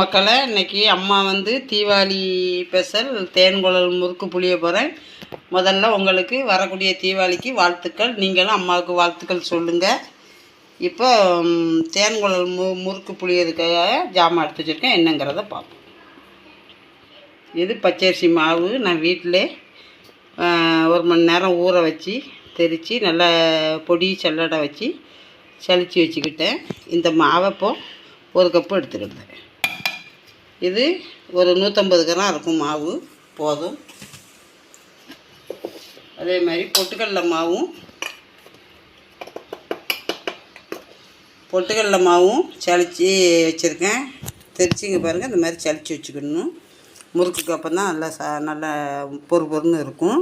மக்களை இன்றைக்கி அம்மா வந்து தீபாவளி ஸ்பெஷல் தேன்குழல் முறுக்கு புளிய போகிறேன் முதல்ல உங்களுக்கு வரக்கூடிய தீபாவளிக்கு வாழ்த்துக்கள். நீங்களும் அம்மாவுக்கு வாழ்த்துக்கள் சொல்லுங்கள் இப்போ தேன்குழல் மு முறுக்கு புளியதுக்காக ஜாமான் எடுத்து வச்சுருக்கேன் என்னங்கிறத பார்ப்போம். இது பச்சரிசி மாவு. நான் வீட்டிலே ஒரு மணி நேரம் ஊற வச்சு தெரித்து நல்லா பொடி சல்லடை வச்சு சளிச்சு வச்சுக்கிட்டேன். இந்த மாவை இப்போ ஒரு கப்பு எடுத்துக்கிட்டேன் இது ஒரு நூற்றம்பது கிராம் இருக்கும் மாவு போதும். அதே மாதிரி பொட்டுக்கடல மாவும் பொட்டுக்கடல மாவும் சளிச்சு வச்சுருக்கேன். தெரிச்சிங்க பாருங்கள் இந்த மாதிரி சளிச்சு வச்சுக்கணும். முறுக்குக்கு அப்போ தான் நல்லா சா நல்லா பொறு பொறுன்னு இருக்கும்.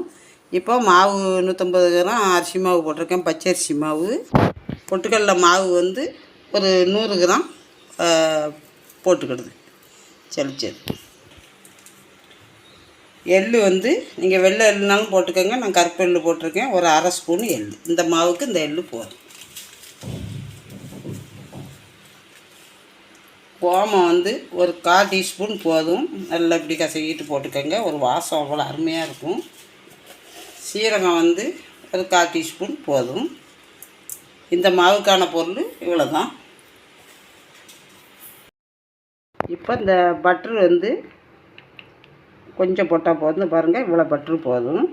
இப்போ மாவு நூற்றம்பது கிராம் அரிசி மாவு போட்டிருக்கேன் பச்சரிசி மாவு. பொட்டுக்கடல மாவு வந்து ஒரு நூறு கிராம் போட்டுக்கிடுது. சளிச்சது எள் வந்து நீங்கள் வெள்ளை எள்ளுனாலும் போட்டுக்கோங்க. நான் கருப்பு எள் போட்டிருக்கேன். ஒரு அரை ஸ்பூன் எள் இந்த மாவுக்கு இந்த எள் போதும். ஓமம் வந்து ஒரு கால் டீஸ்பூன் போதும். நல்லா இப்படி கசக்கிட்டு போட்டுக்கோங்க. ஒரு வாசம் அவ்வளோ அருமையாக இருக்கும். சீரகம் வந்து ஒரு கால் டீஸ்பூன் போதும். இந்த மாவுக்கான பொருள் இவ்வளோ தான் இப்போ இந்த பட்ரு வந்து கொஞ்சம் போட்டால் போதும். பாருங்கள் இவ்வளோ பட்ரு போதும்.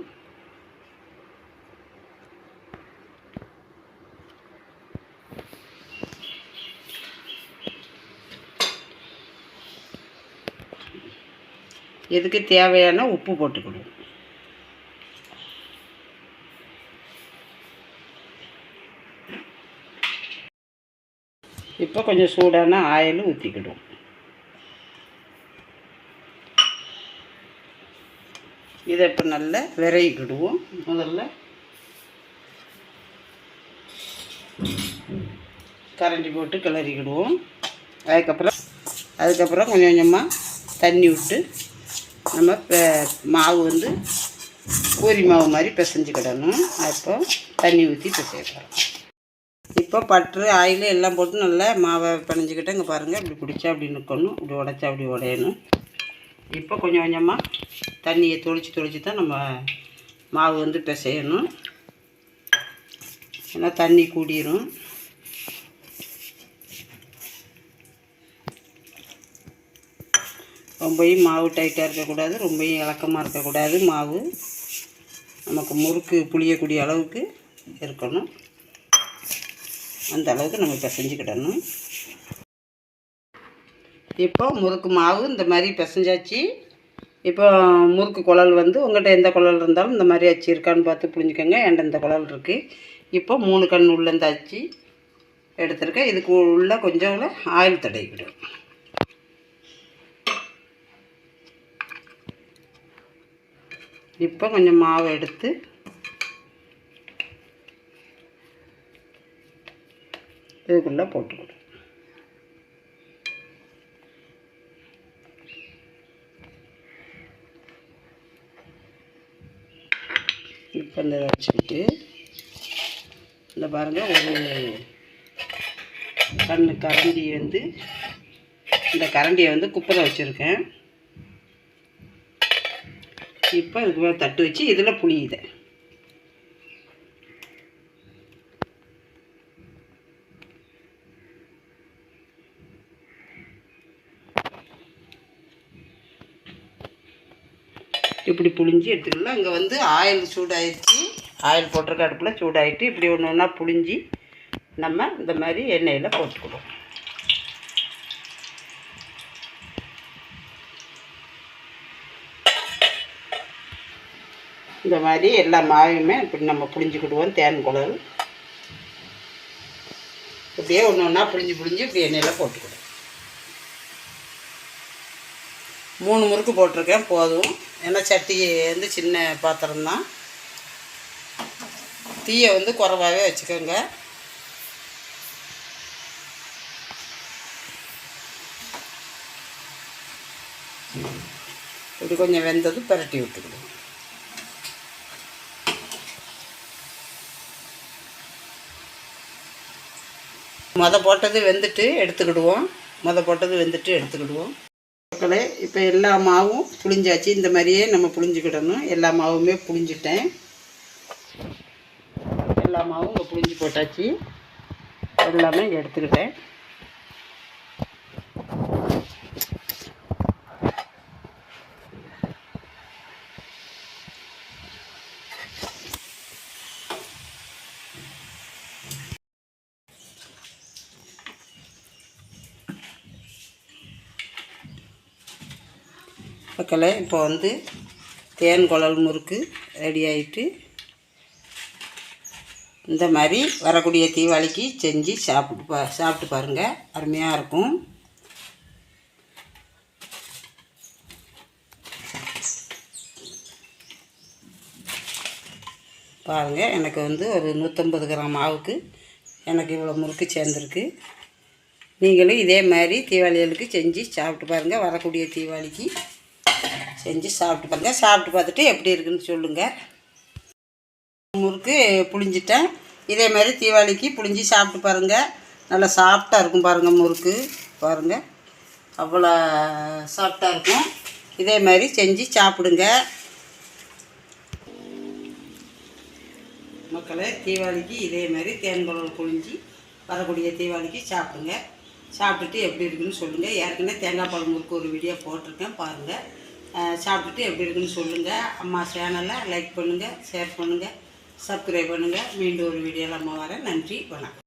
இதுக்கு தேவையான உப்பு போட்டுக்கணும். இப்போ கொஞ்சம் சூடான ஆயில் ஊற்றிக்கிடும் இதை இப்போ நல்லா விரைக்கிடுவோம் முதல்ல கரண்டி போட்டு கிளறிக்கிடுவோம். அதுக்கப்புறம் அதுக்கப்புறம் கொஞ்சம் கொஞ்சமாக தண்ணி விட்டு நம்ம பெ- மாவு வந்து பூரி மாவு மாதிரி பிசைஞ்சுக்கிடணும். அப்போ தண்ணி ஊற்றி பிசைக்கிறோம் இப்போ பட்ரு ஆயில் எல்லாம் போட்டு நல்லா மாவை பிணைஞ்சிக்கிட்டு இங்கே பாருங்கள் இப்படி பிடிச்சா அப்படி நிற்கணும் இப்படி உடச்சா அப்படி உடையணும். இப்போ கொஞ்சம் கொஞ்சமாக தண்ணியை தொளிச்சு தொளிச்சு தான் நம்ம மாவு வந்து பிசையணும். ஏன்னா தண்ணி கூடிரும். ரொம்பையும் மாவு டைட்டாக இருக்கக்கூடாது ரொம்பையும் இலக்கமாக இருக்கக்கூடாது மாவு. நமக்கு முறுக்கு புளியக்கூடிய அளவுக்கு இருக்கணும். அந்த அளவுக்கு நம்ம பிசைஞ்சிக்கிடணும் இப்போ முறுக்கு மாவு இந்த மாதிரி பிசைஞ்சாச்சு. இப்போ முறுக்கு குழல் வந்து உங்கள்கிட்ட எந்த குழல் இருந்தாலும் இந்த மாதிரி அச்சு இருக்கான்னு பார்த்து புரிஞ்சுக்கோங்க. என்கிட்ட இந்த குழல் இருக்குது இப்போ மூணு கண் உள்ள இந்த அச்சு எடுத்திருக்கேன். இதுக்கு உள்ள கொஞ்சம் ஆயில் தடவிக்கிடும் இப்போ கொஞ்சம் மாவு எடுத்து இதுக்குள்ளே போட்டுக்கணும் இப்போ இந்த வச்சுக்கிட்டு இந்த பாருங்கள் ஒரு கண்ணு கரண்டி வந்து இந்த கரண்டியை வந்து குப்பரை வச்சுருக்கேன். இப்போ இதுக்கு மேலே தட்டு வச்சு இதில் புளியுதேன் இப்படி புளிஞ்சு எடுத்துக்கலாம் இங்கே வந்து ஆயில் சூடாயிடுச்சு. ஆயில் போட்டிருக்க அடுப்பில் சூடாயிட்டு இப்படி ஒன்று ஒன்றா புளிஞ்சு நம்ம இந்த மாதிரி எண்ணெயில் போட்டுக்கிடுவோம் இந்த மாதிரி எல்லா மாவையுமே இப்படி நம்ம புளிஞ்சுக்கிடுவோம் தேன் குழல். இப்படியே ஒன்று ஒன்றா புளிஞ்சு புளிஞ்சு இப்படி எண்ணெயில் போட்டுக்கிடுவோம் மூணு முறுக்கு போட்டிருக்கேன் போதும். ஏன்னா சட்டி வந்து சின்ன பாத்திரம்தான். தீயை வந்து குறைவாகவே வச்சுக்கோங்க. இப்படி கொஞ்சம் வெந்ததும் பிரட்டி விட்டுக்கிடுவோம் மொத போட்டது வெந்துட்டு எடுத்துக்கிடுவோம். மொத போட்டது வெந்துட்டு எடுத்துக்கிடுவோம். மக்களே இப்போ எல்லா மாவும் புளிஞ்சாச்சு இந்த மாதிரியே நம்ம புளிஞ்சுக்கிடணும் எல்லா மாவுமே புளிஞ்சிட்டேன் எல்லா மாவும் இங்கே புளிஞ்சு போட்டாச்சு. எல்லாமே இங்கே எடுத்துக்கிட்டேன். மக்களே இப்போ வந்து தேன் குழல் முறுக்கு ரெடி ஆகிட்டு இந்த மாதிரி வரக்கூடிய தீபாவளிக்கு செஞ்சு சாப்பிட்டு பா சாப்பிட்டு பாருங்கள் அருமையாக இருக்கும். பாருங்கள் எனக்கு வந்து ஒரு நூற்றம்பது கிராம் மாவுக்கு எனக்கு இவ்வளோ முறுக்கு சேர்ந்துருக்கு. நீங்களும் இதே மாதிரி தீபாவளிகளுக்கு செஞ்சு சாப்பிட்டு பாருங்கள் வரக்கூடிய தீபாவளிக்கு. செஞ்சு சாப்பிட்டு பாருங்கள் சாப்பிட்டு பார்த்துட்டு எப்படி இருக்குன்னு சொல்லுங்கள் முறுக்கு புளிஞ்சிட்டேன் இதே மாதிரி தீபாவளிக்கு புளிஞ்சி சாப்பிட்டு பாருங்கள் நல்லா சாஃப்டாக இருக்கும் பாருங்கள் முறுக்கு. பாருங்கள் அவ்வளோ சாஃப்டாக இருக்கும். இதே மாதிரி செஞ்சு சாப்பிடுங்க. மக்களை தீபாவளிக்கு இதே மாதிரி தேன்குழல் புளிஞ்சி வரக்கூடிய தீபாவளிக்கு சாப்பிடுங்க. சாப்பிட்டுட்டு எப்படி இருக்குன்னு சொல்லுங்கள் ஏற்கனவே தேங்காய் பால் முறுக்கு ஒரு வீடியோ போட்டிருக்கேன். பாருங்கள் சாப்பிட்டுட்டு எப்படி இருக்குன்னு சொல்லுங்கள் அம்மா சேனலை லைக் பண்ணுங்கள் ஷேர் பண்ணுங்கள் சப்ஸ்கிரைப் பண்ணுங்கள் மீண்டும் ஒரு வீடியோவில் அம்மா வரேன். நன்றி வணக்கம்.